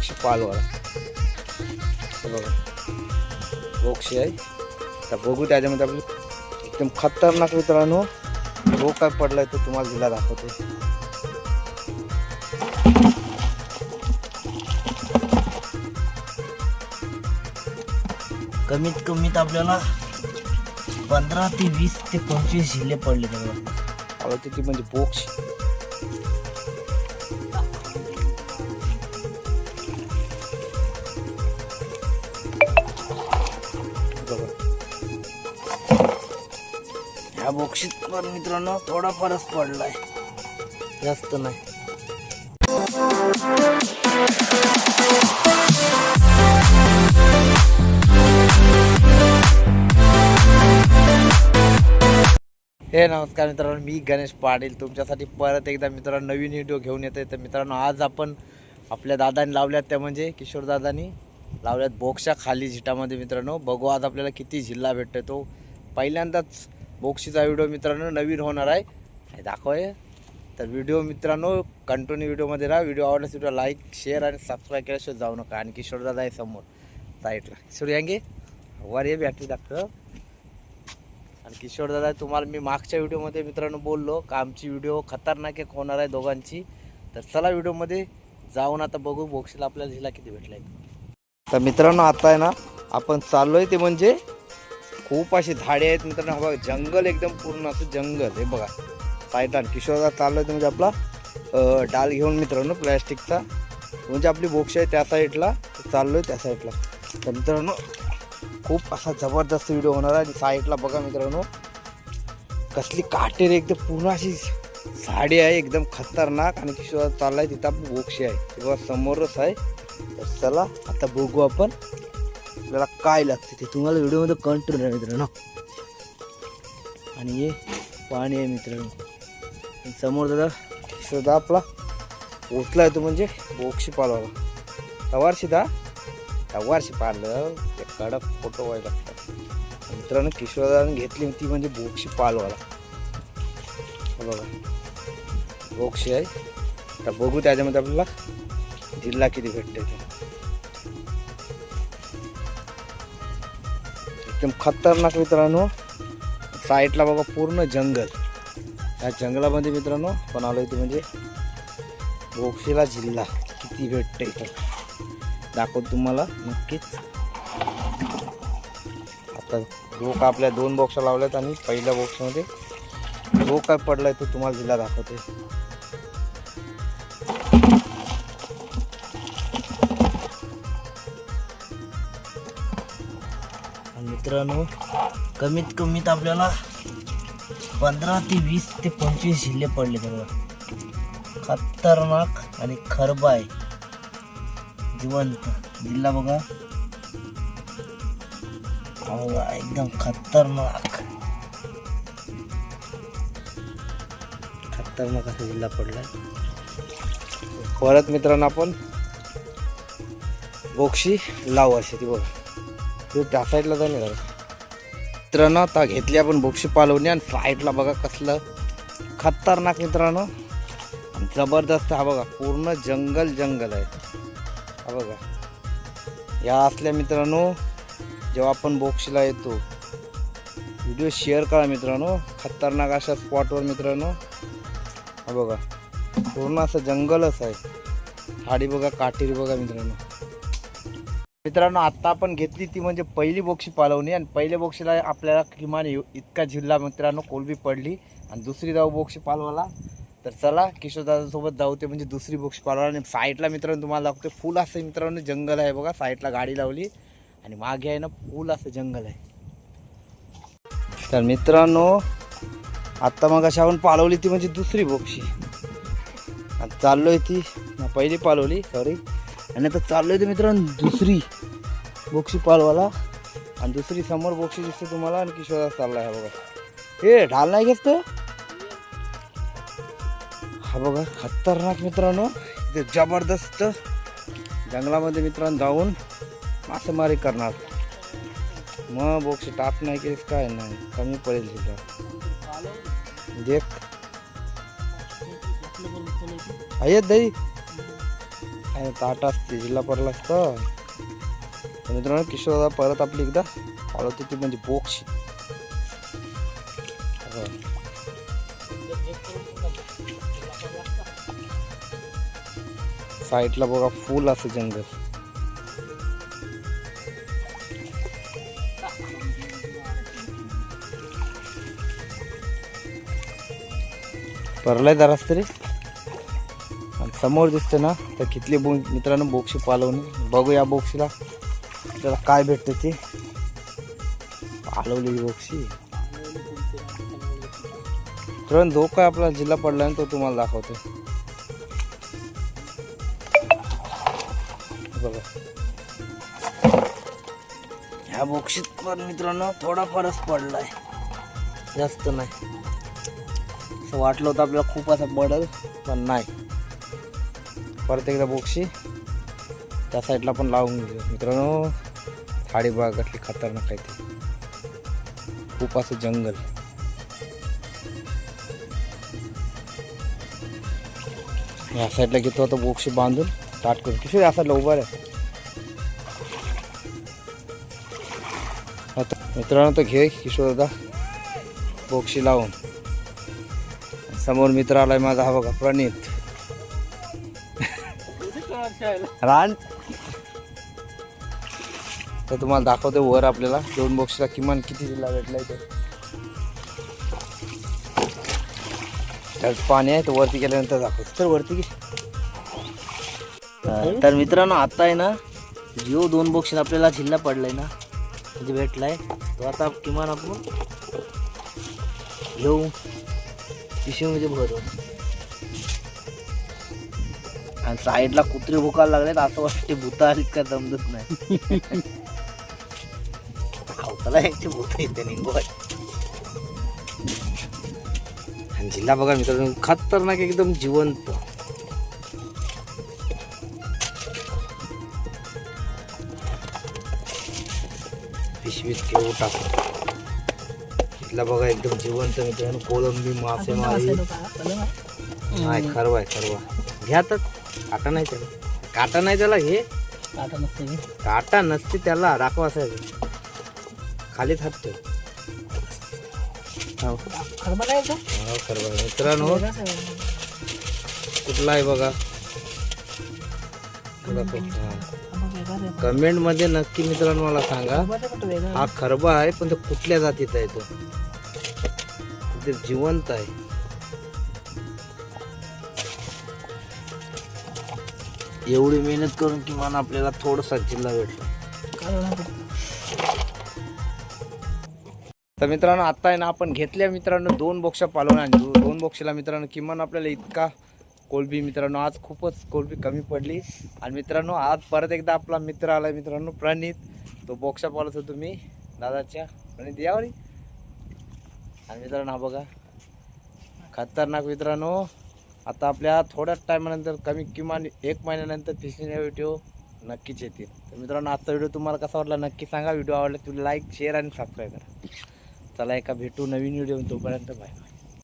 बोक्षी पालवाला हे बघा बोक्षी आहे तर बघू त्याच्यामध्ये आपली एकदम खतरनाक मित्रांनो जो काय पडलाय तो तुम्हाला दिला दाखवते कमीत कमीत आपल्याला पंधरा ते वीस ते पंचवीस जिल्हे पडले त्याला आवडते ती म्हणजे बोक्ष या बक्षीस पण मित्रांनो थोडाफारच पडलाय. जास्त नाही. हे नमस्कार मित्रांनो मी गणेश पाटील. तुमच्यासाठी परत एकदा मित्रांनो नवीन व्हिडिओ घेऊन येतोय. तर मित्रांनो आज आपण आपल्या दादानी लावल्यात त्या म्हणजे किशोर दादानी लावल्यात बोक्षा खाली झिटामध्ये मित्रांनो. बघू आज आपल्याला किती झिल्ला भेटतोय तो. पहिल्यांदाच बोक्सीचा व्हिडिओ मित्रांनो नवीन होणार आहे. हे दाखवय. तर व्हिडिओ मित्रांनो कंटिन्यू व्हिडिओमध्ये राहा. व्हिडिओ आवडल्यास व्हिडिओ लाईक शेअर आणि सबस्क्राईब केल्याशिवाय जाऊ नका. आणि किशोर दादा आहे समोर. साईडला. किशोर यांगे वर ये बॅटरी दाखव आणि किशोर दादा तुम्हाला मी मागच्या व्हिडिओमध्ये मित्रांनो बोललो का आमची व्हिडिओ खतरनाक एक होणार आहे दोघांची. तर चला व्हिडिओमध्ये जाऊन आता बघू बोक्सीला आपल्याला झिला किती भेटलाय. तर मित्रांनो आता आहे ना आपण चाललोय ते म्हणजे खूप अशी झाडे आहेत. मित्रांनो हा बघा जंगल एकदम पूर्ण असं जंगल. हे बघा. पायतान किशोर चाललो आहे म्हणजे आपला डाल घेऊन मित्रांनो प्लॅस्टिकचा. म्हणजे आपली बोक्ष आहे त्या साईडला. चाललो आहे त्या साईडला. तर मित्रांनो खूप असा जबरदस्त व्हिडिओ होणार आहे. आणि साईडला बघा मित्रांनो कसली काटेरी एकदम पूर्ण अशी झाडे आहे. एकदम खतरनाक. आणि किशोर चाललाय तिथं आपली बोक्षी आहे. किंवा समोरच आहे. तर चला आता बघू आपण. आपल्याला काय लागते ते? तुम्हाला व्हिडिओमध्ये कंटिन्यू आहे मित्रांनो. आणि हे पाणी आहे मित्रांनो. समोर दादा किशोरदा आपला पोचला येतो तो म्हणजे बोक्षी पालवाला. तवार दा? तवारशी पाळलं ते कडक फोटो व्हायला लागतात. मित्रांनो किशोरदाने घेतली ती म्हणजे बोक्षी पालवाला. बघा. बोक्षी आहे. तर बघू त्याच्यामध्ये आपल्याला जिल्हा किती भेटते ते. एकदम खतरनाक मित्रांनो. साईडला बघा पूर्ण जंगल. या जंगलामध्ये मित्रांनो पण आलो इथे म्हणजे बोक्षीला जिल्हा किती भेटते इथं दाखवतो तुम्हाला नक्कीच. आता जो का आपल्या दोन बॉक्स लावल्यात आणि पहिल्या बॉक्समध्ये जो काय पडला आहे तो तुम्हाला जिल्हा दाखवते मित्रांनो कमीत कमीत आपल्याला पंधरा ते वीस ते पंचवीस शिल्ले पडले त्याला खतरनाक आणि खरबाय. आहे जिवंत. जिल्हा बघा. बघा एकदम खतरनाक. खतरनाक असा जिल्हा पडलाय परत मित्रांनो आपण बोक्षी लावू अशी ती बघा. तू त्या साईडला जाऊन येणार मित्रांनो आता घेतली आपण बोक्षी पालवणी आणि साईडला बघा कसलं खतरनाक मित्रांनो जबरदस्त हा बघा पूर्ण जंगल जंगल आहे. हा बघा. या असल्या मित्रांनो जेव्हा आपण बोक्षीला येतो व्हिडिओ शेअर करा मित्रांनो खतरनाक अशा स्पॉटवर मित्रांनो. हा बघा पूर्ण असं जंगलच आहे. झाडी बघा काटेरी बघा मित्रांनो. मित्रांनो आत्ता आपण घेतली ती म्हणजे पहिली बोक्षी पालवणी आणि पहिल्या बोक्षीला आपल्याला किमान इतका जिल्हा मित्रांनो कोलबी पडली आणि दुसरी जाऊ बोक्षी पालवाला. तर चला किशोरदादासोबत जाऊ ते म्हणजे दुसरी बोक्षी पालवाला. आणि साईडला मित्रांनो तुम्हाला दाखवते फुल असं मित्रांनो जंगल आहे बघा. साईडला गाडी लावली आणि मागे आहे ना फुल असं जंगल आहे. तर मित्रांनो आत्ता मग अशा आपण पालवली ती म्हणजे दुसरी बोक्षी. आणि चाललोय ती पहिली पालवली सॉरी आणि आता चाललोय ते मित्रांनो दुसरी बोक्षी पालवाला. आणि दुसरी समोर बोक्षी दिसते तुम्हाला आणि किशोर चाललाय हा बघा. हे ढाल नाही घेत हा बघा खतरनाक मित्रांनो. ते जबरदस्त जंगलामध्ये मित्रांनो जाऊन मासेमारी करणार. मग बोक्षी टाप नाही केलीस काय नाही कमी पडेल तिथं. देख. येत दही. आणि ताट असते जिल्हा पडला असतं. तर मित्रांनो किशोर दादा परत आपली एकदा पाळवते ती म्हणजे बोक्स हो. साईडला बघा फुल असं जंगल परलाय जरा तरी. समोर दिसते ना तर कितली बो मित्रांनो बोक्षी पालवणी. बघू या बोक्षीला. त्याला काय भेटते ते? पालवली बोक्षी. मित्रांनो जो काय आपला. जिल्हा पडला ना तो तुम्हाला दाखवतो. बघा. ह्या बोक्षीत पण मित्रांनो थोडा फरक पडलाय. जास्त नाही. असं वाटलं होतं आपल्याला खूप असं पडल पण नाही. परत एकदा बोक्षी. त्या साईडला पण लावून घेऊ. मित्रांनो थाळी बाग असली खतरनाक आहे ती. खूप असं जंगल. या साईडला घेतो आता बोक्षी बांधून. स्टार्ट करू. किशोर या साईडला उभा आहे मित्रांनो तर घे किशोर दादा. बोक्षी लावून. समोर मित्र आलाय माझा हा बघा प्रणित. रान. तर तुम्हाला दाखवतो वर आपल्याला. दोन बॉक्सला किमान किती दिला भेटलाय ते त्यात पाणी आहे तर वरती गेल्यानंतर दाखवतो. तर वरती गे तर मित्रांनो आता आहे ना जिओ दोन बॉक्स आपल्याला जिल्हा पडलाय ना म्हणजे भेटलाय तो आता किमान आपण घेऊ. पिशवीमध्ये म्हणजे भरू आणि साईडला कुत्रे भुकायला लागलेत असं वाटते भूत आलीत का दमदत नाही. खावताला यांची भूत येते आणि जिल्हा बघा मित्रांनो खतरनाक एकदम जिवंत. पिशवीत घेऊ टाकू. इथला बघा एकदम जिवंत मित्रांनो कोळंबी मासेमारी. नाही खरवा आहे खरवा घ्या तर. काटा नाही त्याला. काटा नाही त्याला घे आता नसते काटा नसते त्याला दाखवा असायचं खालीच हात ठेव. हो. का हो. मित्रांनो कुठला आहे बघा? कमेंटमध्ये नक्की मित्रांनो मला सांगा. हा खरबा आहे पण तो कुठल्या जातीचा आहे तो? ते जिवंत आहे. एवढी मेहनत करून किमान आपल्याला थोडसा जिल्हा भेटला. तर मित्रांनो आता आहे ना आपण घेतल्या मित्रांनो दोन बॉक्स पालवून आणि दोन बॉक्सला मित्रांनो किमान आपल्याला इतका कोलबी मित्रांनो आज खूपच कोलबी कमी पडली. आणि मित्रांनो आज परत एकदा आपला मित्र आला मित्रांनो प्रणित. तो बॉक्सा पालत होतो मी दादाच्या. प्रणित यावरी आणि मित्रांनो हा बघा. खतरनाक मित्रांनो. आता आपल्या थोड्याच टायमानंतर कमी किमान एक महिन्यानंतर फिशिंग व्हिडिओ नक्कीच येतील. तर मित्रांनो आजचा व्हिडिओ तुम्हाला कसा वाटला नक्की सांगा. व्हिडिओ आवडला तुम्ही लाईक शेअर आणि सबस्क्राईब करा. चला एका भेटू नवीन व्हिडिओ तोपर्यंत बाय बाय